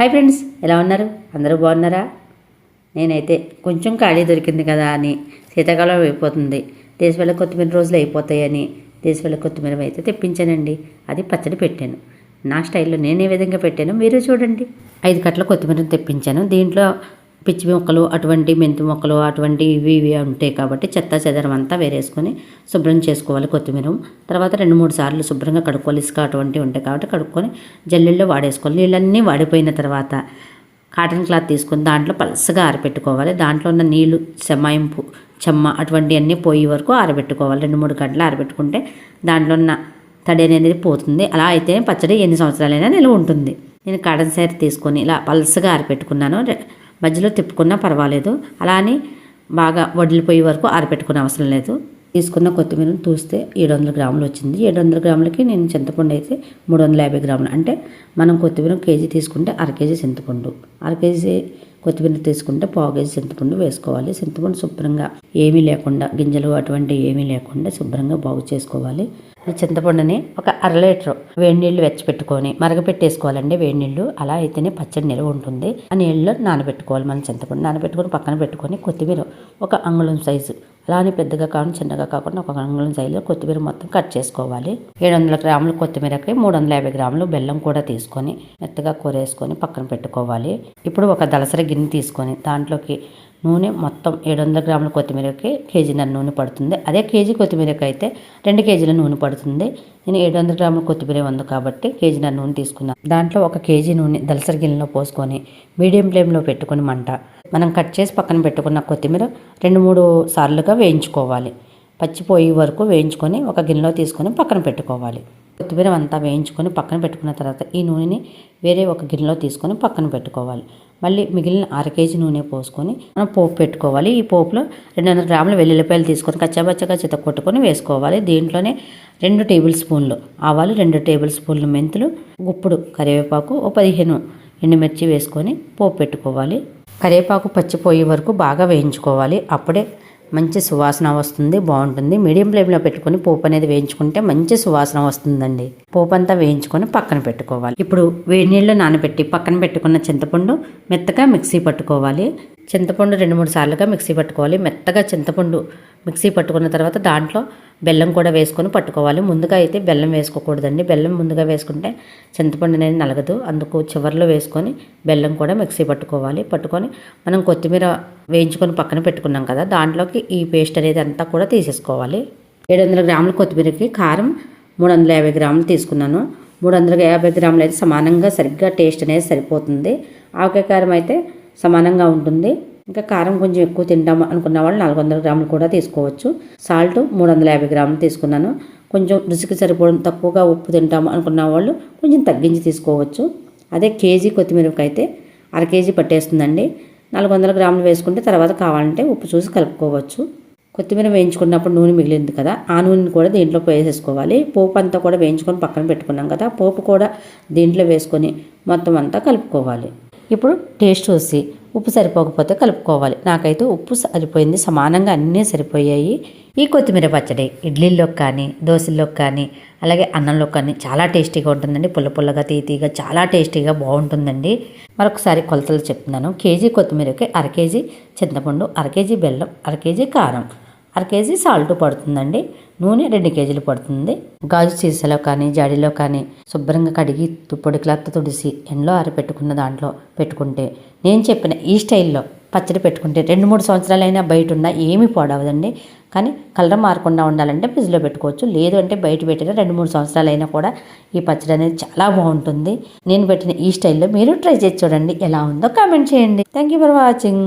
Hi friends ఎలా ఉన్నారు? అందరూ బాగున్నారా? నేనైతే కొంచెం ఖాళీ దొరికింది కదా అని శీతాకాలం అయిపోతుంది. దేశవేళ కొత్తిమీర రోజులు అయిపోతాయని దేశవాళ కొత్తిమీర అయితే తెప్పించానండి. అది పచ్చడి పెట్టాను. నా స్టైల్లో నేను ఏ విధంగా పెట్టాను మీరు చూడండి. ఐదు కట్టల కొత్తిమీర తెప్పించాను. దీంట్లో పిచ్చి మొక్కలు అటువంటి మెంతి మొక్కలు అటువంటి ఇవి ఇవి ఉంటాయి కాబట్టి చెత్త చెదరం అంతా వేరేసుకొని శుభ్రం చేసుకోవాలి కొత్తిమీర. తర్వాత రెండు మూడు సార్లు శుభ్రంగా కడుక్కోవాలి. ఇసుక అటువంటివి ఉంటాయి కాబట్టి కడుక్కొని జల్లెల్లో వాడేసుకోవాలి. నీళ్ళన్నీ వాడిపోయిన తర్వాత కాటన్ క్లాత్ తీసుకొని దాంట్లో పలసగా ఆరబెట్టుకోవాలి దాంట్లో ఉన్న నీళ్ళు చెమ్మాయింపు చెమ్మ అటువంటివన్నీ పోయే వరకు ఆరబెట్టుకోవాలి. రెండు మూడు గంటలు ఆరబెట్టుకుంటే దాంట్లో ఉన్న తడి అనేది పోతుంది. అలా అయితే పచ్చడి ఎన్ని సంవత్సరాలైనా నిల్వ ఉంటుంది. నేను కాటన్ శారీ తీసుకొని ఇలా పలసగా ఆరబెట్టుకున్నాను మధ్యలో తిప్పుకున్నా పర్వాలేదు. అలా అని బాగా వడిలిపోయే వరకు ఆరబెట్టుకునే అవసరం లేదు. తీసుకున్న కొత్తిమీరను చూస్తే ఏడు వందల గ్రాములు వచ్చింది. ఏడు వందల గ్రాములకి నేను చింతపండు అయితే మూడు వందల యాభై గ్రాములు. అంటే మనం కొత్తిమీర కేజీ తీసుకుంటే అర కేజీ చింతపండు. అర కేజీ కొత్తిమీర తీసుకుంటే పావు కేజీ చింతపండు వేసుకోవాలి. చింతపండు శుభ్రంగా ఏమీ లేకుండా గింజలు అటువంటి ఏమీ లేకుండా శుభ్రంగా బాగు చేసుకోవాలి. చింతపండుని ఒక అర లీటర్ వేడి నీళ్ళు వెచ్చపెట్టుకొని మరగపెట్టేసుకోవాలండి వేడి నీళ్ళు అలా అయితేనే పచ్చడి నిల్వ ఉంటుంది. ఆ నీళ్ళలో నానబెట్టుకోవాలి మనం చింతపండు నానబెట్టుకొని పక్కన పెట్టుకొని కొత్తిమీర ఒక అంగుళం సైజు అలా పెద్దగా కాకుండా చిన్నగా కాకుండా ఒక అంగుళం సైజులో కొత్తిమీర మొత్తం కట్ చేసుకోవాలి. ఏడు వందల గ్రాములు కొత్తిమీరకి మూడు వందల యాభై గ్రాములు బెల్లం కూడా తీసుకొని మెత్తగా కూరేసుకొని పక్కన పెట్టుకోవాలి. ఇప్పుడు ఒక దలసరి గిన్నె తీసుకొని దాంట్లోకి నూనె మొత్తం ఏడు వందల గ్రాముల కొత్తిమీరకి కేజీన్నర నూనె పడుతుంది. అదే కేజీ కొత్తిమీరకి అయితే రెండు కేజీల నూనె పడుతుంది. నేను ఏడు వందల గ్రాముల కొత్తిమీర ఉంది కాబట్టి కేజీన్నర నూనె తీసుకున్నాను దాంట్లో ఒక కేజీ నూనె దలసరి గిన్నెలో పోసుకొని మీడియం ఫ్లేమ్లో పెట్టుకొని మంట. మనం కట్ చేసి పక్కన పెట్టుకున్న కొత్తిమీర రెండు మూడు సార్లుగా వేయించుకోవాలి. పచ్చిపోయే వరకు వేయించుకొని ఒక గిన్నెలో తీసుకొని పక్కన పెట్టుకోవాలి. కొత్తిమీర అంతా వేయించుకొని పక్కన పెట్టుకున్న తర్వాత ఈ నూనెని వేరే ఒక గిన్నెలో తీసుకొని పక్కన పెట్టుకోవాలి. మళ్ళీ మిగిలిన అర కేజీ నూనె పోసుకొని మనం పోపు పెట్టుకోవాలి. ఈ పోపులో రెండు వందల గ్రాముల వెల్లుల్లిపాయలు తీసుకొని కచ్చాబచ్చగా చిత కొట్టుకొని వేసుకోవాలి. దీంట్లోనే రెండు టేబుల్ స్పూన్లు ఆవాలు రెండు టేబుల్ స్పూన్లు మెంతులు గుప్పుడు కరివేపాకు ఓ పదిహేను ఎండుమిర్చి వేసుకొని పోపు పెట్టుకోవాలి. కరివేపాకు పచ్చిపోయే వరకు బాగా వేయించుకోవాలి. అప్పుడే మంచి సువాసన వస్తుంది బాగుంటుంది. మీడియం ఫ్లేమ్లో పెట్టుకొని పోపు అనేది వేయించుకుంటే మంచి సువాసన వస్తుందండి. పోపు అంతా వేయించుకొని పక్కన పెట్టుకోవాలి. ఇప్పుడు వేడి నీళ్ళు నానబెట్టి పక్కన పెట్టుకున్న చింతపండు మెత్తగా మిక్సీ పట్టుకోవాలి. చింతపండు రెండు మూడు సార్లుగా మిక్సీ పట్టుకోవాలి. మెత్తగా చింతపండు మిక్సీ పట్టుకున్న తర్వాత దాంట్లో బెల్లం కూడా వేసుకొని పట్టుకోవాలి. ముందుగా అయితే బెల్లం వేసుకోకూడదండి. బెల్లం ముందుగా వేసుకుంటే చింతపండు అనేది నలగదు. అందుకు చివరిలో వేసుకొని బెల్లం కూడా మిక్సీ పట్టుకోవాలి. పట్టుకొని మనం కొత్తిమీర వేయించుకొని పక్కన పెట్టుకున్నాం కదా దాంట్లోకి ఈ పేస్ట్ అనేది అంతా కూడా తీసేసుకోవాలి. ఏడు వందల గ్రాముల కొత్తిమీరకి కారం మూడు వందల యాభై గ్రాములు తీసుకున్నాను. మూడు వందల యాభై గ్రాములు అయితే సమానంగా సరిగ్గా టేస్ట్ అనేది సరిపోతుంది. ఆవకాయ కారం అయితే సమానంగా ఉంటుంది. ఇంకా కారం కొంచెం ఎక్కువ తింటాం అనుకున్న వాళ్ళు నాలుగు వందల గ్రాములు కూడా తీసుకోవచ్చు. సాల్ట్ మూడు వందల యాభై గ్రాములు తీసుకున్నాను. కొంచెం రుచికి సరిపోవడం తక్కువగా ఉప్పు తింటాము అనుకున్న వాళ్ళు కొంచెం తగ్గించి తీసుకోవచ్చు. అదే కేజీ కొత్తిమీరకైతే అయితే అర కేజీ పట్టేస్తుందండి. నాలుగు వందల గ్రాములు వేసుకుంటే తర్వాత కావాలంటే ఉప్పు చూసి కలుపుకోవచ్చు. కొత్తిమీర వేయించుకున్నప్పుడు నూనె మిగిలింది కదా ఆ నూనెని కూడా దీంట్లో వేసేసుకోవాలి పోపు అంతా కూడా వేయించుకొని పక్కన పెట్టుకున్నాం కదా పోపు కూడా దీంట్లో వేసుకొని మొత్తం అంతా కలుపుకోవాలి. ఇప్పుడు టేస్ట్ చూసి ఉప్పు సరిపోకపోతే కలుపుకోవాలి. నాకైతే ఉప్పు సరిపోయింది. సమానంగా అన్నీ సరిపోయాయి. ఈ కొత్తిమీర పచ్చడి ఇడ్లీల్లో కానీ దోశల్లోకి కానీ అలాగే అన్నంలో కానీ చాలా టేస్టీగా ఉంటుందండి. పుల్ల పుల్లగా తీతీగా చాలా టేస్టీగా బాగుంటుందండి. మరొకసారి కొలతలు చెప్తున్నాను. కేజీ కొత్తిమీరకి అర కేజీ చింతపండు అర కేజీ బెల్లం అర కేజీ కారం. అర కేజీ సాల్ట్ పడుతుందండి. నూనె రెండు కేజీలు పడుతుంది. గాజు సీసాలో కానీ జాడీలో కానీ శుభ్రంగా కడిగి తుప్పొడి క్లాత్ తుడిసి ఎండలో ఆరబెట్టుకున్న దాంట్లో పెట్టుకుంటే నేను చెప్పిన ఈ స్టైల్లో పచ్చడి పెట్టుకుంటే రెండు మూడు సంవత్సరాలైనా బయట ఉన్నా ఏమీ పాడవదండి. కానీ కలర్ మారకుండా ఉండాలంటే ఫ్రిడ్జ్లో పెట్టుకోవచ్చు. లేదు అంటే బయట పెట్టిన రెండు మూడు సంవత్సరాలైనా కూడా ఈ పచ్చడి అనేది చాలా బాగుంటుంది. నేను పెట్టిన ఈ స్టైల్లో మీరు ట్రై చేసి చూడండి. ఎలా ఉందో కామెంట్ చేయండి. Thank you for watching.